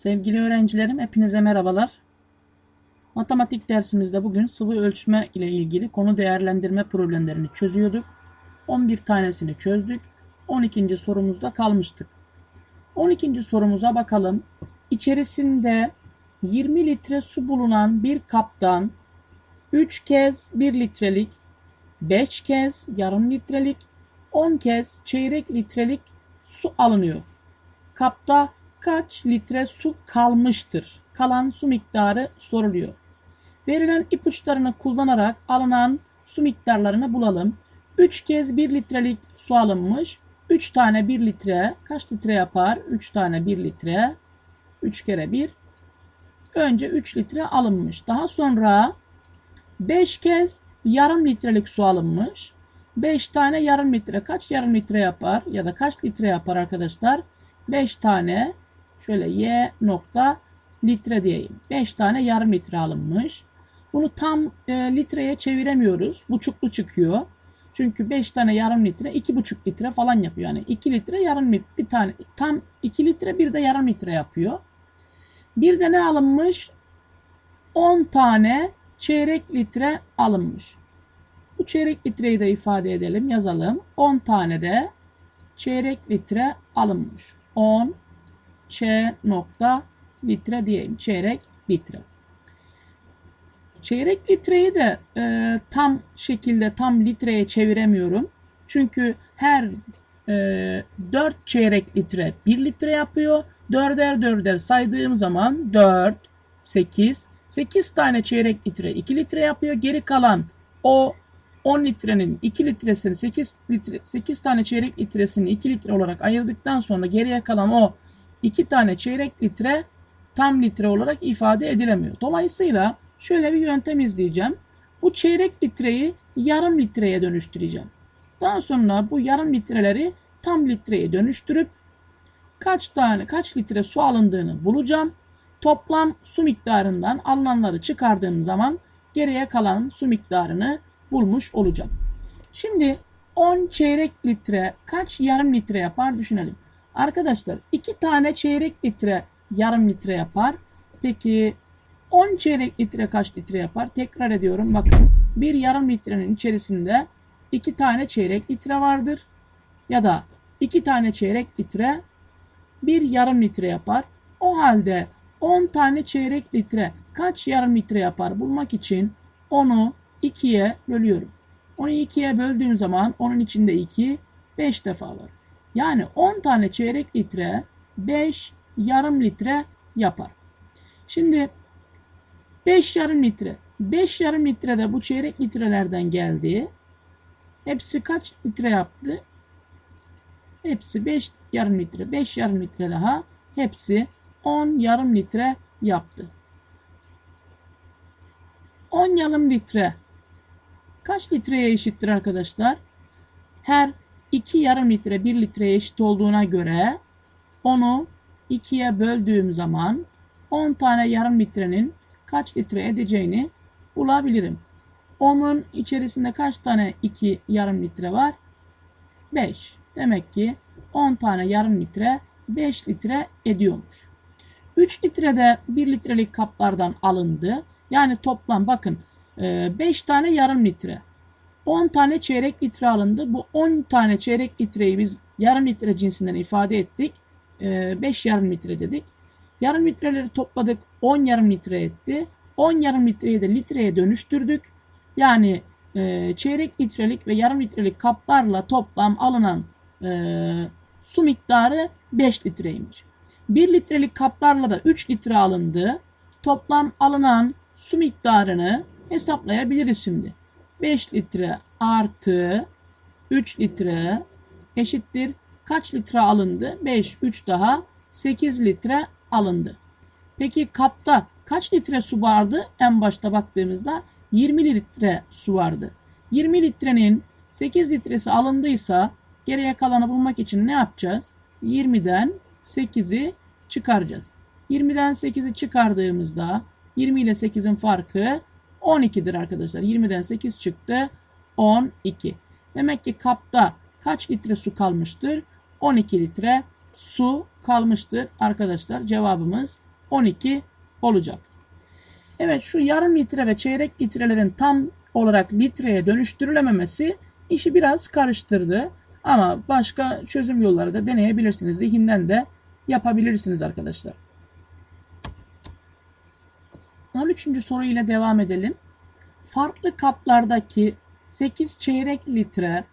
Sevgili öğrencilerim hepinize merhabalar. Matematik dersimizde bugün sıvı ölçme ile ilgili konu değerlendirme problemlerini çözüyorduk. 11 tanesini çözdük. 12. sorumuzda kalmıştık. 12. sorumuza bakalım. İçerisinde 20 litre su bulunan bir kaptan 3 kez 1 litrelik, 5 kez yarım litrelik, 10 kez çeyrek litrelik su alınıyor. Kapta kaç litre su kalmıştır? Kalan su miktarı soruluyor. Verilen ipuçlarını kullanarak alınan su miktarlarını bulalım. 3 kez 1 litrelik su alınmış. 3 tane 1 litre kaç litre yapar? 3 tane 1 litre. 3 kere 1. Önce 3 litre alınmış. Daha sonra 5 kez yarım litrelik su alınmış. 5 tane yarım litre kaç yarım litre yapar? Ya da kaç litre yapar arkadaşlar? 5 tane şöyle y nokta litre diyeyim. 5 tane yarım litre alınmış. Bunu tam e, litreye çeviremiyoruz. Buçuklu çıkıyor. Çünkü 5 tane yarım litre 2,5 litre falan yapıyor. Yani 2 litre yarım litre bir tane tam 2 litre bir de yarım litre yapıyor. Bir de ne alınmış? 10 tane çeyrek litre alınmış. Bu çeyrek litreyi de ifade edelim yazalım. 10 tane de çeyrek litre alınmış. 10 ç nokta litre diyeyim. Çeyrek litre. Çeyrek litreyi de e, tam şekilde tam litreye çeviremiyorum. Çünkü her e, 4 çeyrek litre 1 litre yapıyor. Dörder dörder saydığım zaman 4, 8, 8 tane çeyrek litre 2 litre yapıyor. Geri kalan o 10 litrenin 2 litresini 8 litre 8 tane çeyrek litresini 2 litre olarak ayırdıktan sonra geriye kalan o 2 tane çeyrek litre tam litre olarak ifade edilemiyor. Dolayısıyla şöyle bir yöntem izleyeceğim. Bu çeyrek litreyi yarım litreye dönüştüreceğim. Daha sonra bu yarım litreleri tam litreye dönüştürüp kaç tane kaç litre su alındığını bulacağım. Toplam su miktarından alınanları çıkardığım zaman geriye kalan su miktarını bulmuş olacağım. Şimdi 10 çeyrek litre kaç yarım litre yapar düşünelim. Arkadaşlar 2 tane çeyrek litre yarım litre yapar. Peki 10 çeyrek litre kaç litre yapar? Tekrar ediyorum bakın. Bir yarım litrenin içerisinde 2 tane çeyrek litre vardır. Ya da 2 tane çeyrek litre bir yarım litre yapar. O halde 10 tane çeyrek litre kaç yarım litre yapar bulmak için onu 2'ye bölüyorum. Onu 2'ye böldüğüm zaman onun içinde 2 5 defa var. Yani 10 tane çeyrek litre 5 yarım litre yapar. Şimdi 5 yarım litre. 5 yarım litre de bu çeyrek litrelerden geldi. Hepsi kaç litre yaptı? Hepsi 5 yarım litre. 5 yarım litre daha. Hepsi 10 yarım litre yaptı. 10 yarım litre kaç litreye eşittir arkadaşlar? Her 2 yarım litre 1 litreye eşit olduğuna göre onu 2'ye böldüğüm zaman 10 tane yarım litrenin kaç litre edeceğini bulabilirim. 10'un içerisinde kaç tane 2 yarım litre var? 5. Demek ki 10 tane yarım litre 5 litre ediyormuş. 3 litre de 1 litrelik kaplardan alındı. Yani toplam bakın 5 tane yarım litre. 10 tane çeyrek litre alındı. Bu 10 tane çeyrek litreyi biz yarım litre cinsinden ifade ettik. 5 yarım litre dedik. Yarım litreleri topladık. 10 yarım litre etti. 10 yarım litreyi de litreye dönüştürdük. Yani e, çeyrek litrelik ve yarım litrelik kaplarla toplam alınan e, su miktarı 5 litreymiş. 1 litrelik kaplarla da 3 litre alındı. Toplam alınan su miktarını hesaplayabiliriz şimdi. 5 litre artı 3 litre eşittir. Kaç litre alındı? 5, 3 daha 8 litre alındı. Peki kapta kaç litre su vardı? En başta baktığımızda 20 litre su vardı. 20 litrenin 8 litresi alındıysa geriye kalanı bulmak için ne yapacağız? 20'den 8'i çıkaracağız. 20'den 8'i çıkardığımızda 20 ile 8'in farkı 12'dir arkadaşlar. 20'den 8 çıktı. 12. Demek ki kapta kaç litre su kalmıştır? 12 litre su kalmıştır arkadaşlar. Cevabımız 12 olacak. Evet şu yarım litre ve çeyrek litrelerin tam olarak litreye dönüştürülememesi işi biraz karıştırdı. Ama başka çözüm yolları da deneyebilirsiniz. Zihinden de yapabilirsiniz arkadaşlar. 13. soru ile devam edelim. Farklı kaplardaki 8 çeyrek litre,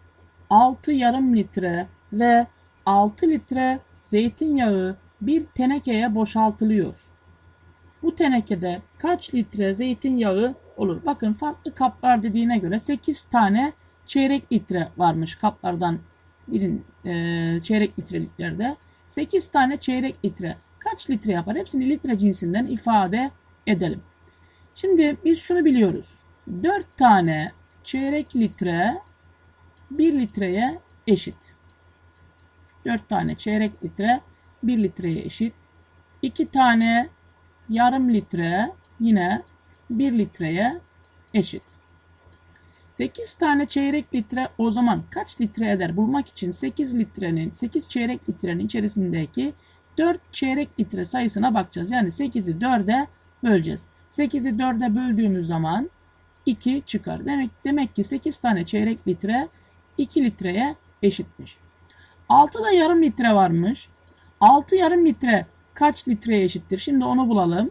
6 yarım litre ve 6 litre zeytinyağı bir tenekeye boşaltılıyor. Bu tenekede kaç litre zeytinyağı olur? Bakın farklı kaplar dediğine göre 8 tane çeyrek litre varmış kaplardan birin e, çeyrek litreliklerde. 8 tane çeyrek litre kaç litre yapar? Hepsini litre cinsinden ifade edelim. Şimdi biz şunu biliyoruz. 4 tane çeyrek litre 1 litreye eşit. 4 tane çeyrek litre 1 litreye eşit. 2 tane yarım litre yine 1 litreye eşit. 8 tane çeyrek litre o zaman kaç litre eder? Bulmak için 8 litrenin 8 çeyrek litrenin içerisindeki 4 çeyrek litre sayısına bakacağız. Yani 8'i 4'e böleceğiz. 8'i 4'e böldüğümüz zaman 2 çıkar. Demek demek ki 8 tane çeyrek litre 2 litreye eşitmiş. 6 da yarım litre varmış. 6 yarım litre kaç litreye eşittir? Şimdi onu bulalım.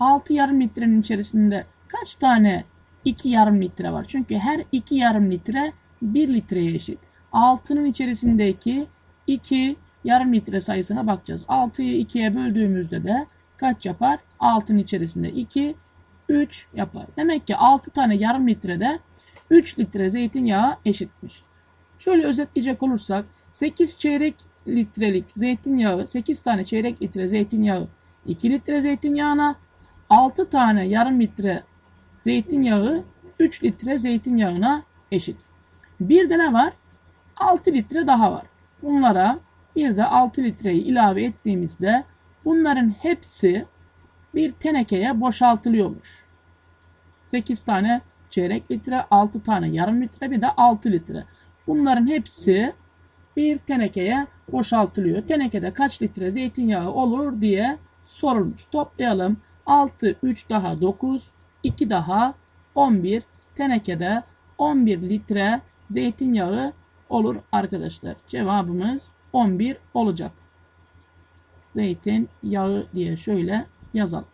6 yarım litrenin içerisinde kaç tane 2 yarım litre var? Çünkü her 2 yarım litre 1 litreye eşit. 6'nın içerisindeki 2 yarım litre sayısına bakacağız. 6'yı 2'ye böldüğümüzde de kaç yapar? 6'nın içerisinde 2, 3 yapar. Demek ki 6 tane yarım litrede 3 litre zeytinyağı eşitmiş. Şöyle özetleyecek olursak 8 çeyrek litrelik zeytinyağı 8 tane çeyrek litre zeytinyağı 2 litre zeytinyağına 6 tane yarım litre zeytinyağı 3 litre zeytinyağına eşit. Bir de ne var? 6 litre daha var. Bunlara bir de 6 litreyi ilave ettiğimizde bunların hepsi bir tenekeye boşaltılıyormuş. 8 tane çeyrek litre, 6 tane yarım litre bir de 6 litre. Bunların hepsi bir tenekeye boşaltılıyor. Tenekede kaç litre zeytinyağı olur diye sorulmuş. Toplayalım. 6, 3 daha 9, 2 daha 11. Tenekede 11 litre zeytinyağı olur arkadaşlar. Cevabımız 11 olacak. Zeytin yağı diye şöyle yazalım.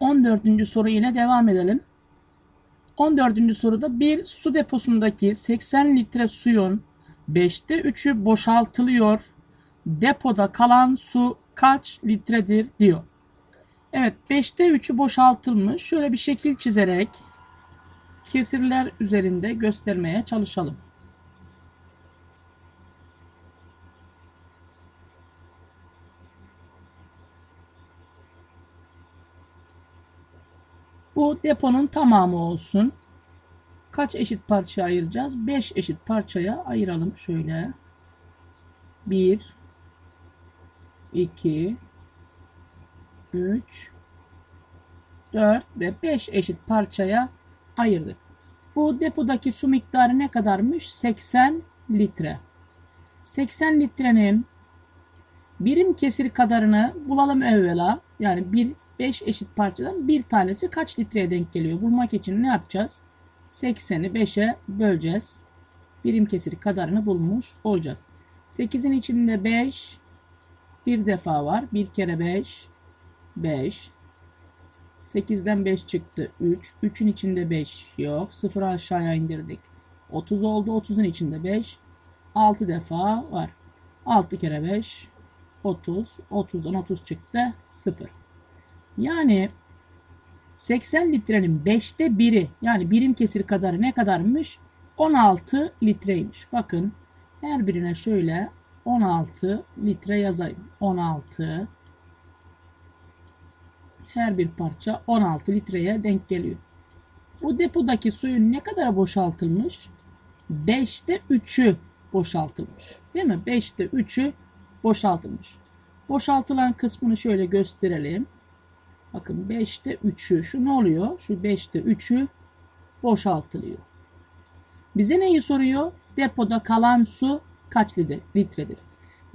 On dördüncü soru ile devam edelim. 14. soruda bir su deposundaki 80 litre suyun 5'te 3'ü boşaltılıyor. Depoda kalan su kaç litredir diyor. Evet 5'te 3'ü boşaltılmış. Şöyle bir şekil çizerek kesirler üzerinde göstermeye çalışalım. Bu deponun tamamı olsun. Kaç eşit parçaya ayıracağız? 5 eşit parçaya ayıralım şöyle. 1 2 3 4 ve 5 eşit parçaya ayırdık. Bu depodaki su miktarı ne kadarmış? 80 litre. 80 litrenin birim kesiri kadarını bulalım evvela. Yani bir 5 eşit parçadan bir tanesi kaç litreye denk geliyor? Bulmak için ne yapacağız? 80'i 5'e böleceğiz. Birim kesiri kadarını bulmuş olacağız. 8'in içinde 5 bir defa var. Bir kere 5 5 8'den 5 çıktı 3. 3'ün içinde 5 yok. 0 aşağıya indirdik. 30 oldu. 30'un içinde 5 6 defa var. 6 kere 5 30. 30'dan 30 çıktı 0. Yani 80 litrenin 5'te 1'i yani birim kesir kadarı ne kadarmış? 16 litreymiş. Bakın her birine şöyle 16 litre yazayım. 16 her bir parça 16 litreye denk geliyor. Bu depodaki suyun ne kadar boşaltılmış? 5'te 3'ü boşaltılmış. Değil mi? 5'te 3'ü boşaltılmış. Boşaltılan kısmını şöyle gösterelim. Bakın 5'te 3'ü şu ne oluyor? Şu 5'te 3'ü boşaltılıyor. Bize neyi soruyor? depoda kalan su kaç litre- litredir?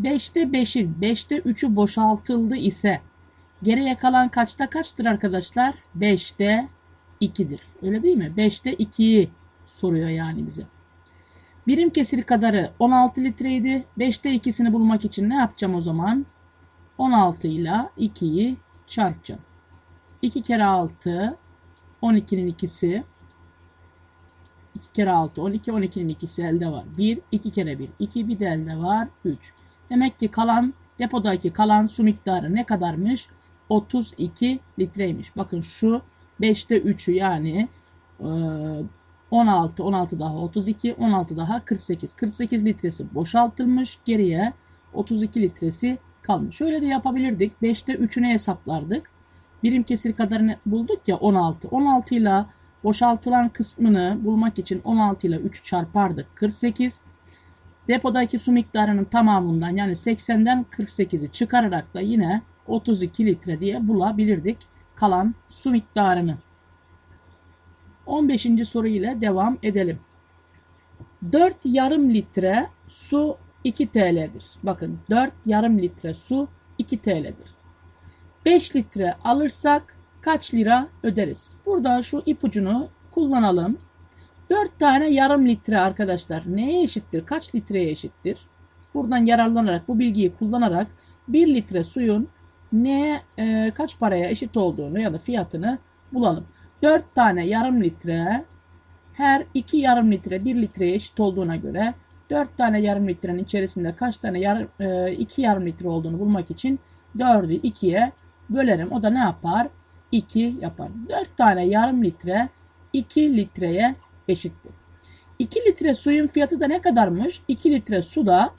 5'te 5'in 5'te 3'ü boşaltıldı ise geriye kalan kaçta kaçtır arkadaşlar? 5'te 2'dir. Öyle değil mi? 5'te 2'yi soruyor yani bize. Birim kesiri kadarı 16 litreydi. 5'te 2'sini bulmak için ne yapacağım o zaman? 16 ile 2'yi çarpacağım. 2 kere 6 12'nin ikisi 2 kere 6 12 12'nin ikisi elde var. 1 2 kere 1 2 bir de elde var 3. Demek ki kalan depodaki kalan su miktarı ne kadarmış? 32 litreymiş. Bakın şu 5'te 3'ü yani e, 16 16 daha 32 16 daha 48. 48 litresi boşaltılmış. Geriye 32 litresi kalmış. Şöyle de yapabilirdik. 5'te 3'ünü hesaplardık. Birim kesir kadarını bulduk ya 16. 16 ile boşaltılan kısmını bulmak için 16 ile 3'ü çarpardık. 48. Depodaki su miktarının tamamından yani 80'den 48'i çıkararak da yine 32 litre diye bulabilirdik kalan su miktarını. 15. soru ile devam edelim. 4 yarım litre su 2 TL'dir. Bakın 4 yarım litre su 2 TL'dir. 5 litre alırsak kaç lira öderiz? Burada şu ipucunu kullanalım. 4 tane yarım litre arkadaşlar neye eşittir? Kaç litreye eşittir? Buradan yararlanarak bu bilgiyi kullanarak 1 litre suyun neye e, kaç paraya eşit olduğunu ya da fiyatını bulalım. 4 tane yarım litre her 2 yarım litre 1 litreye eşit olduğuna göre 4 tane yarım litrenin içerisinde kaç tane yarım, 2 yarım litre olduğunu bulmak için 4'ü 2'ye bölerim. O da ne yapar? 2 yapar. 4 tane yarım litre 2 litreye eşittir. 2 litre suyun fiyatı da ne kadarmış? 2 litre su da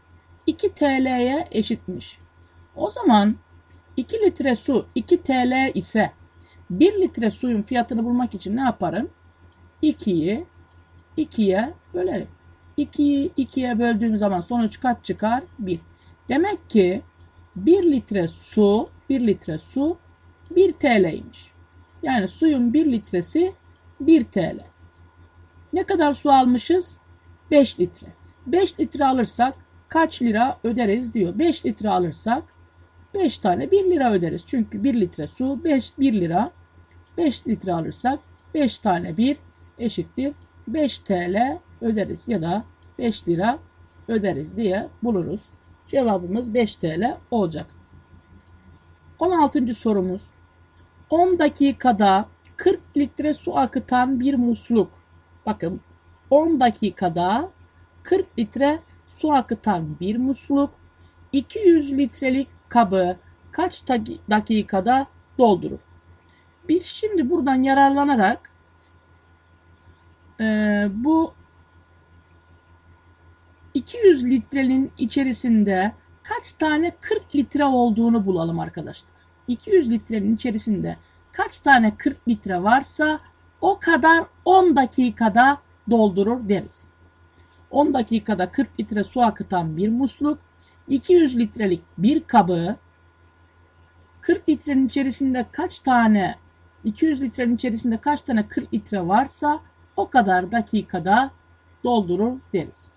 2 TL'ye eşitmiş. O zaman 2 litre su 2 TL ise 1 litre suyun fiyatını bulmak için ne yaparım? 2'yi 2'ye bölerim. 2'yi 2'ye böldüğüm zaman sonuç kaç çıkar? 1. Demek ki 1 litre su 1 litre su 1 TL'ymiş. Yani suyun 1 litresi 1 TL. Ne kadar su almışız? 5 litre. 5 litre alırsak kaç lira öderiz diyor. 5 litre alırsak 5 tane 1 lira öderiz. Çünkü 1 litre su 5 1 lira. 5 litre alırsak 5 tane 1 eşittir 5 TL öderiz ya da 5 lira öderiz diye buluruz. Cevabımız 5 TL olacak. 16. sorumuz. 10 dakikada 40 litre su akıtan bir musluk. Bakın 10 dakikada 40 litre su akıtan bir musluk 200 litrelik kabı kaç dakikada doldurur? Biz şimdi buradan yararlanarak e, bu 200 litrenin içerisinde kaç tane 40 litre olduğunu bulalım arkadaşlar. 200 litrenin içerisinde kaç tane 40 litre varsa o kadar 10 dakikada doldurur deriz. 10 dakikada 40 litre su akıtan bir musluk 200 litrelik bir kabı 40 litrenin içerisinde kaç tane 200 litrenin içerisinde kaç tane 40 litre varsa o kadar dakikada doldurur deriz.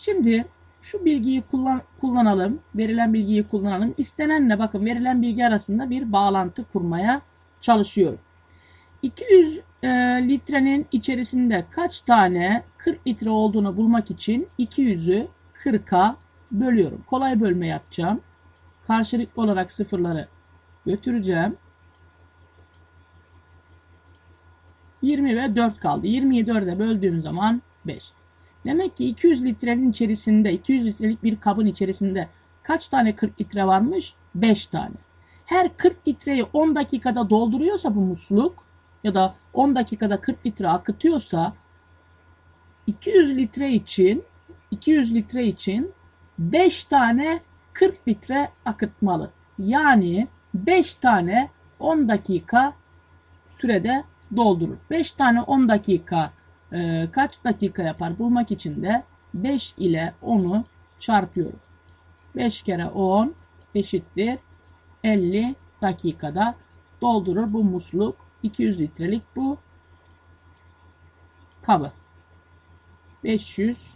Şimdi şu bilgiyi kullan, kullanalım. Verilen bilgiyi kullanalım. İstenenle bakın verilen bilgi arasında bir bağlantı kurmaya çalışıyorum. 200 e, litrenin içerisinde kaç tane 40 litre olduğunu bulmak için 200'ü 40'a bölüyorum. Kolay bölme yapacağım. Karşılıklı olarak sıfırları götüreceğim. 20 ve 4 kaldı. 20'yi 4'e böldüğüm zaman 5. Demek ki 200 litrenin içerisinde 200 litrelik bir kabın içerisinde kaç tane 40 litre varmış? 5 tane. Her 40 litreyi 10 dakikada dolduruyorsa bu musluk ya da 10 dakikada 40 litre akıtıyorsa 200 litre için 200 litre için 5 tane 40 litre akıtmalı. Yani 5 tane 10 dakika sürede doldurur. 5 tane 10 dakika e, kaç dakika yapar bulmak için de 5 ile 10'u çarpıyorum. 5 kere 10 eşittir 50 dakikada doldurur bu musluk 200 litrelik bu kabı. 500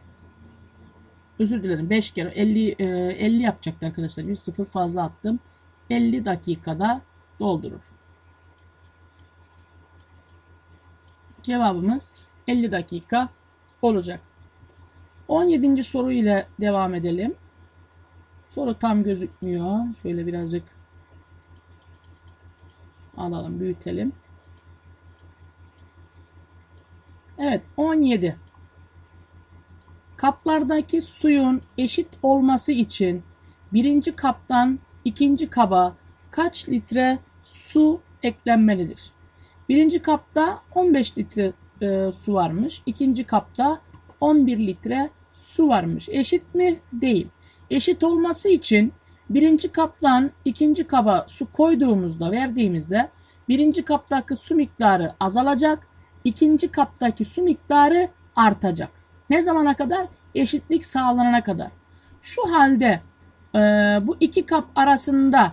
özür dilerim 5 kere 50 e, 50 yapacaktı arkadaşlar. Bir sıfır fazla attım. 50 dakikada doldurur. Cevabımız 50 dakika olacak. 17. soru ile devam edelim. Soru tam gözükmüyor. Şöyle birazcık alalım, büyütelim. Evet, 17. Kaplardaki suyun eşit olması için birinci kaptan ikinci kaba kaç litre su eklenmelidir? Birinci kapta 15 litre e, su varmış. ikinci kapta 11 litre su varmış. Eşit mi? Değil. Eşit olması için birinci kaptan ikinci kaba su koyduğumuzda verdiğimizde birinci kaptaki su miktarı azalacak. ikinci kaptaki su miktarı artacak. Ne zamana kadar? Eşitlik sağlanana kadar. Şu halde e, bu iki kap arasında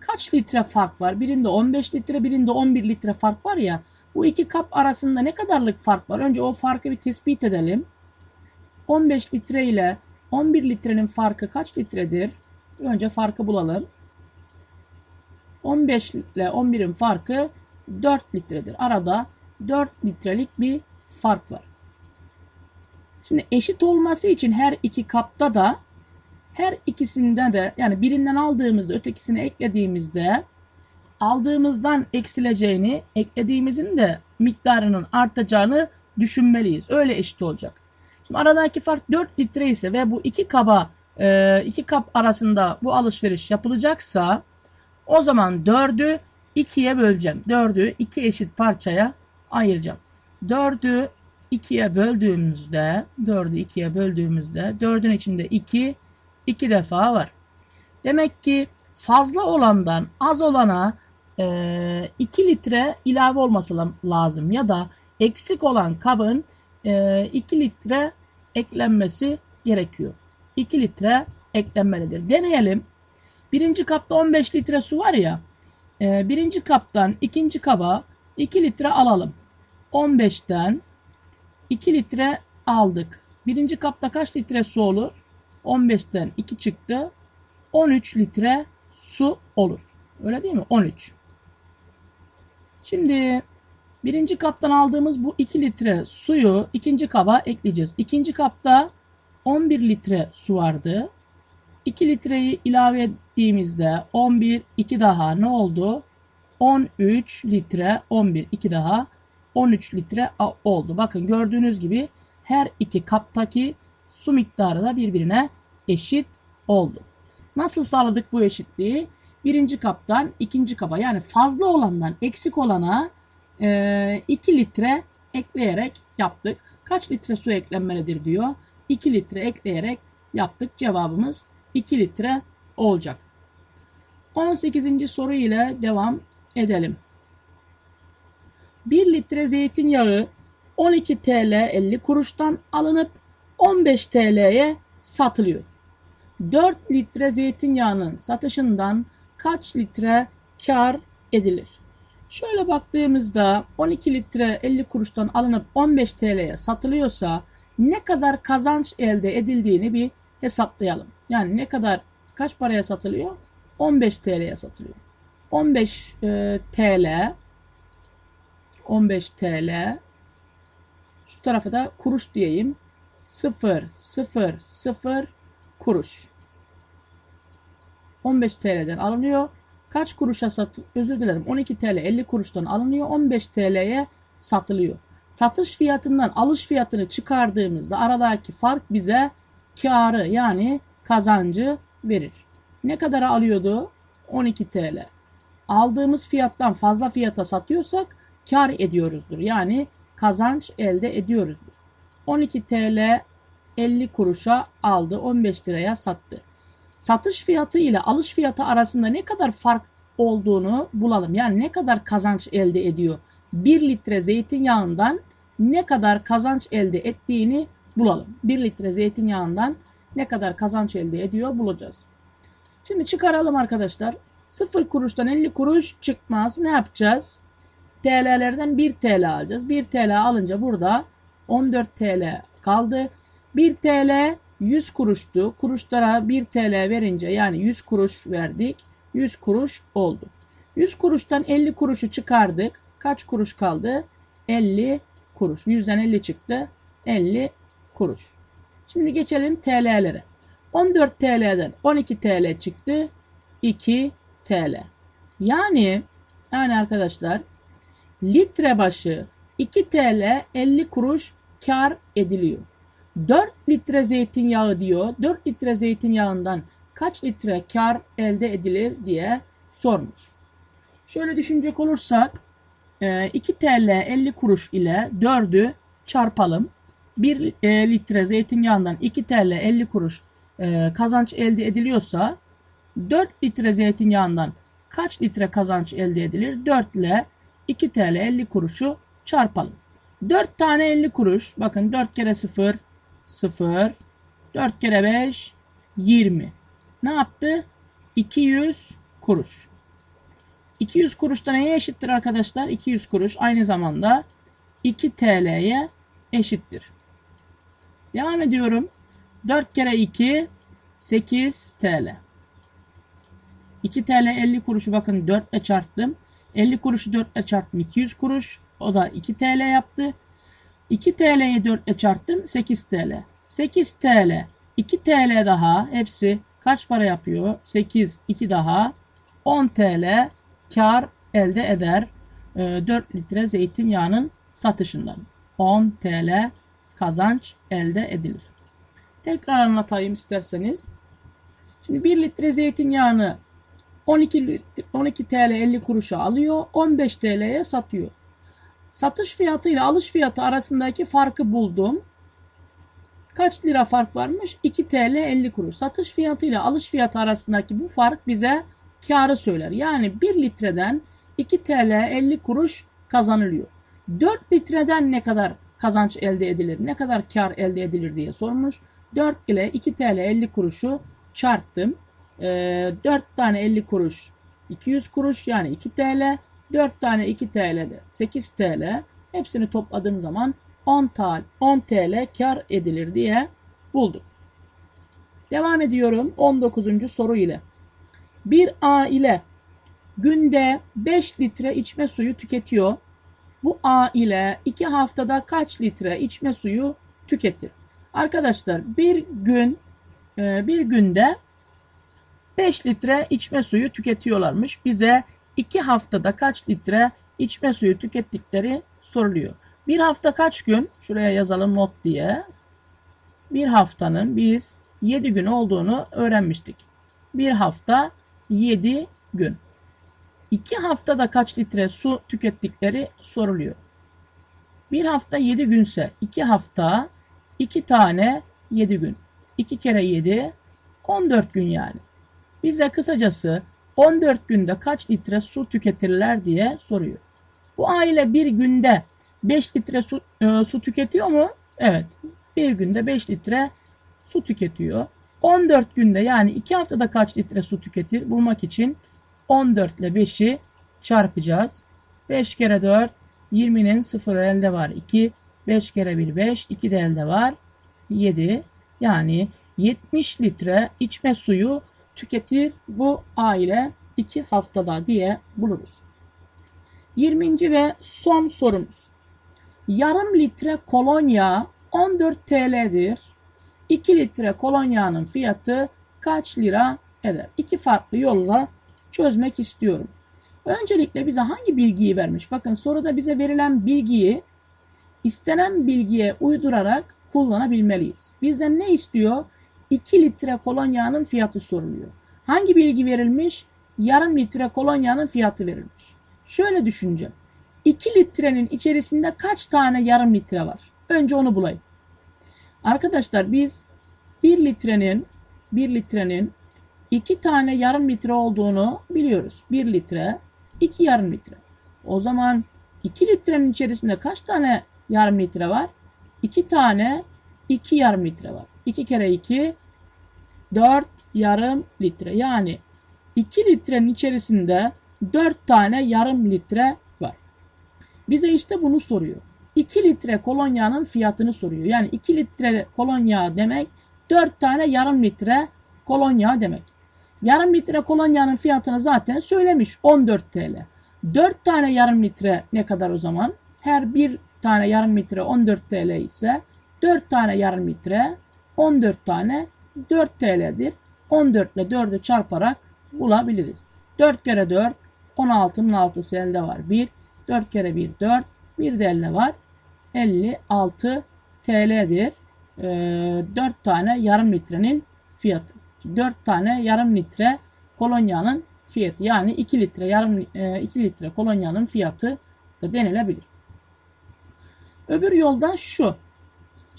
kaç litre fark var? Birinde 15 litre, birinde 11 litre fark var ya. Bu iki kap arasında ne kadarlık fark var? Önce o farkı bir tespit edelim. 15 litre ile 11 litrenin farkı kaç litredir? Önce farkı bulalım. 15 ile 11'in farkı 4 litredir. Arada 4 litrelik bir fark var. Şimdi eşit olması için her iki kapta da her ikisinde de yani birinden aldığımızda ötekisine eklediğimizde aldığımızdan eksileceğini, eklediğimizin de miktarının artacağını düşünmeliyiz. Öyle eşit olacak. Şimdi aradaki fark 4 litre ise ve bu iki kaba e, iki kap arasında bu alışveriş yapılacaksa o zaman 4'ü 2'ye böleceğim. 4'ü 2 eşit parçaya ayıracağım. 4'ü 2'ye böldüğümüzde 4'ü 2'ye böldüğümüzde 4'ün içinde 2 2 defa var. Demek ki fazla olandan az olana 2 litre ilave olması lazım ya da eksik olan kabın e, 2 litre eklenmesi gerekiyor. 2 litre eklenmelidir. Deneyelim. Birinci kapta 15 litre su var ya. E, birinci kaptan ikinci kaba 2 litre alalım. 15'ten 2 litre aldık. Birinci kapta kaç litre su olur? 15'ten 2 çıktı. 13 litre su olur. Öyle değil mi? 13. Şimdi birinci kaptan aldığımız bu 2 litre suyu ikinci kaba ekleyeceğiz. İkinci kapta 11 litre su vardı. 2 litreyi ilave ettiğimizde 11 2 daha ne oldu? 13 litre 11 2 daha 13 litre oldu. Bakın gördüğünüz gibi her iki kaptaki su miktarı da birbirine eşit oldu. Nasıl sağladık bu eşitliği? Birinci kaptan ikinci kaba yani fazla olandan eksik olana e, 2 litre ekleyerek yaptık. Kaç litre su eklenmelidir diyor. 2 litre ekleyerek yaptık. Cevabımız 2 litre olacak. 18. soru ile devam edelim. 1 litre zeytinyağı 12 TL 50 kuruştan alınıp 15 TL'ye satılıyor. 4 litre zeytinyağının satışından kaç litre kar edilir? Şöyle baktığımızda 12 litre 50 kuruştan alınıp 15 TL'ye satılıyorsa ne kadar kazanç elde edildiğini bir hesaplayalım. Yani ne kadar kaç paraya satılıyor? 15 TL'ye satılıyor. 15 e, TL 15 TL şu tarafa da kuruş diyeyim. 0 0 0 kuruş. 15 TL'den alınıyor. Kaç kuruşa sat özür dilerim 12 TL 50 kuruştan alınıyor 15 TL'ye satılıyor. Satış fiyatından alış fiyatını çıkardığımızda aradaki fark bize karı yani kazancı verir. Ne kadara alıyordu? 12 TL. Aldığımız fiyattan fazla fiyata satıyorsak kar ediyoruzdur. Yani kazanç elde ediyoruzdur. 12 TL 50 kuruşa aldı 15 liraya sattı. Satış fiyatı ile alış fiyatı arasında ne kadar fark olduğunu bulalım. Yani ne kadar kazanç elde ediyor. 1 litre zeytinyağından ne kadar kazanç elde ettiğini bulalım. 1 litre zeytinyağından ne kadar kazanç elde ediyor bulacağız. Şimdi çıkaralım arkadaşlar. 0 kuruştan 50 kuruş çıkmaz. Ne yapacağız? TL'lerden 1 TL alacağız. 1 TL alınca burada 14 TL kaldı. 1 TL 100 kuruştu. Kuruşlara 1 TL verince yani 100 kuruş verdik. 100 kuruş oldu. 100 kuruştan 50 kuruşu çıkardık. Kaç kuruş kaldı? 50 kuruş. 100'den 50 çıktı. 50 kuruş. Şimdi geçelim TL'lere. 14 TL'den 12 TL çıktı. 2 TL. Yani yani arkadaşlar litre başı 2 TL 50 kuruş kar ediliyor. 4 litre zeytinyağı diyor. 4 litre zeytinyağından kaç litre kar elde edilir diye sormuş. Şöyle düşünecek olursak 2 TL 50 kuruş ile 4'ü çarpalım. 1 litre zeytinyağından 2 TL 50 kuruş e, kazanç elde ediliyorsa 4 litre zeytinyağından kaç litre kazanç elde edilir? 4 ile 2 TL 50 kuruşu çarpalım. 4 tane 50 kuruş. Bakın 4 kere 0 0 4 kere 5 20. Ne yaptı? 200 kuruş. 200 kuruş da neye eşittir arkadaşlar? 200 kuruş aynı zamanda 2 TL'ye eşittir. Devam ediyorum. 4 kere 2 8 TL. 2 TL 50 kuruşu bakın 4 ile çarptım. 50 kuruşu 4 ile çarptım 200 kuruş. O da 2 TL yaptı. 2 TL'yi 4 ile çarptım 8 TL. 8 TL 2 TL daha hepsi kaç para yapıyor? 8 2 daha 10 TL kar elde eder. 4 litre zeytinyağının satışından. 10 TL kazanç elde edilir. Tekrar anlatayım isterseniz. Şimdi 1 litre zeytinyağını 12, 12 TL 50 kuruşa alıyor. 15 TL'ye satıyor. Satış fiyatı ile alış fiyatı arasındaki farkı buldum. Kaç lira fark varmış? 2 TL 50 kuruş. Satış fiyatı ile alış fiyatı arasındaki bu fark bize karı söyler. Yani 1 litreden 2 TL 50 kuruş kazanılıyor. 4 litreden ne kadar kazanç elde edilir, ne kadar kar elde edilir diye sormuş. 4 ile 2 TL 50 kuruşu çarptım. E, ee, 4 tane 50 kuruş 200 kuruş yani 2 TL. 4 tane 2 TL'de 8 TL. Hepsini topladığım zaman 10 TL, 10 TL kar edilir diye bulduk. Devam ediyorum 19. soru ile. Bir aile günde 5 litre içme suyu tüketiyor. Bu aile 2 haftada kaç litre içme suyu tüketir? Arkadaşlar bir gün e, bir günde 5 litre içme suyu tüketiyorlarmış. Bize 2 haftada kaç litre içme suyu tükettikleri soruluyor. Bir hafta kaç gün? Şuraya yazalım not diye. Bir haftanın biz 7 gün olduğunu öğrenmiştik. Bir hafta 7 gün. 2 haftada kaç litre su tükettikleri soruluyor. Bir hafta 7 günse 2 hafta 2 tane 7 gün. 2 kere 7 14 gün yani. Bize kısacası 14 günde kaç litre su tüketirler diye soruyor. Bu aile bir günde 5 litre su, e, su tüketiyor mu? Evet. Bir günde 5 litre su tüketiyor. 14 günde yani 2 haftada kaç litre su tüketir bulmak için 14 ile 5'i çarpacağız. 5 kere 4 20'nin 0 elde var 2. 5 kere 1 5. 2 de elde var 7. Yani 70 litre içme suyu tüketir bu aile 2 haftada diye buluruz. 20. ve son sorumuz. Yarım litre kolonya 14 TL'dir. 2 litre kolonyanın fiyatı kaç lira eder? İki farklı yolla çözmek istiyorum. Öncelikle bize hangi bilgiyi vermiş? Bakın soruda bize verilen bilgiyi istenen bilgiye uydurarak kullanabilmeliyiz. Bizden ne istiyor? 2 litre kolonyanın fiyatı soruluyor. Hangi bilgi verilmiş? Yarım litre kolonyanın fiyatı verilmiş. Şöyle düşüneceğim. 2 litrenin içerisinde kaç tane yarım litre var? Önce onu bulayım. Arkadaşlar biz 1 litrenin 1 litrenin 2 tane yarım litre olduğunu biliyoruz. 1 litre, 2 yarım litre. O zaman 2 litrenin içerisinde kaç tane yarım litre var? 2 tane 2 yarım litre var. 2 kere 2 4 yarım litre. Yani 2 litrenin içerisinde 4 tane yarım litre var. Bize işte bunu soruyor. 2 litre kolonyanın fiyatını soruyor. Yani 2 litre kolonya demek 4 tane yarım litre kolonya demek. Yarım litre kolonyanın fiyatını zaten söylemiş 14 TL. 4 tane yarım litre ne kadar o zaman? Her bir tane yarım litre 14 TL ise 4 tane yarım litre 14 tane 4 TL'dir. 14 ile 4'ü çarparak bulabiliriz. 4 kere 4 16'nın 6'sı elde var. 1 4 kere 1 4 bir de elde var. 56 TL'dir. Ee, 4 tane yarım litrenin fiyatı. 4 tane yarım litre kolonyanın fiyatı. Yani 2 litre yarım e, 2 litre kolonyanın fiyatı da denilebilir. Öbür yolda şu.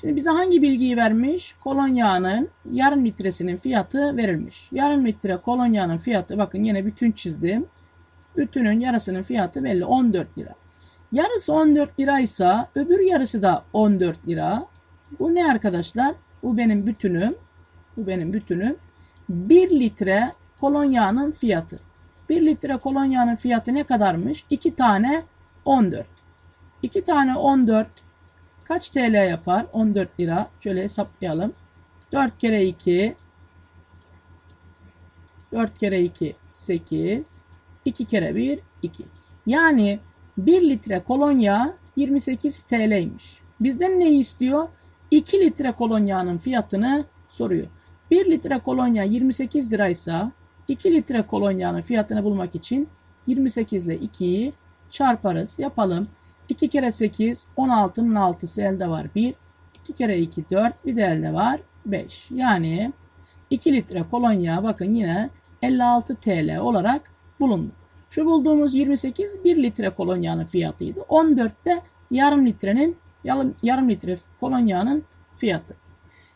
Şimdi bize hangi bilgiyi vermiş? Kolonyanın yarım litresinin fiyatı verilmiş. Yarım litre kolonyanın fiyatı bakın yine bütün çizdim. Bütünün yarısının fiyatı belli 14 lira. Yarısı 14 liraysa öbür yarısı da 14 lira. Bu ne arkadaşlar? Bu benim bütünüm. Bu benim bütünüm. 1 litre kolonyanın fiyatı. 1 litre kolonyanın fiyatı ne kadarmış? 2 tane 14. 2 tane 14 kaç TL yapar? 14 lira. Şöyle hesaplayalım. 4 kere 2 4 kere 2 8 2 kere 1 2. Yani 1 litre kolonya 28 TL'ymiş. Bizden ne istiyor? 2 litre kolonyanın fiyatını soruyor. 1 litre kolonya 28 liraysa 2 litre kolonyanın fiyatını bulmak için 28 ile 2'yi çarparız. Yapalım. 2 kere 8 16'nın 6'sı elde var 1. 2 kere 2 4 bir de elde var 5. Yani 2 litre kolonya bakın yine 56 TL olarak bulundu. Şu bulduğumuz 28 1 litre kolonyanın fiyatıydı. 14 de yarım litrenin yarım, yarım litre kolonyanın fiyatı.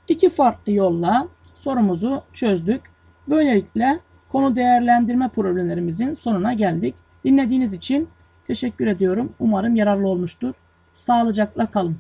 İki farklı yolla sorumuzu çözdük. Böylelikle konu değerlendirme problemlerimizin sonuna geldik. Dinlediğiniz için teşekkür ediyorum. Umarım yararlı olmuştur. Sağlıcakla kalın.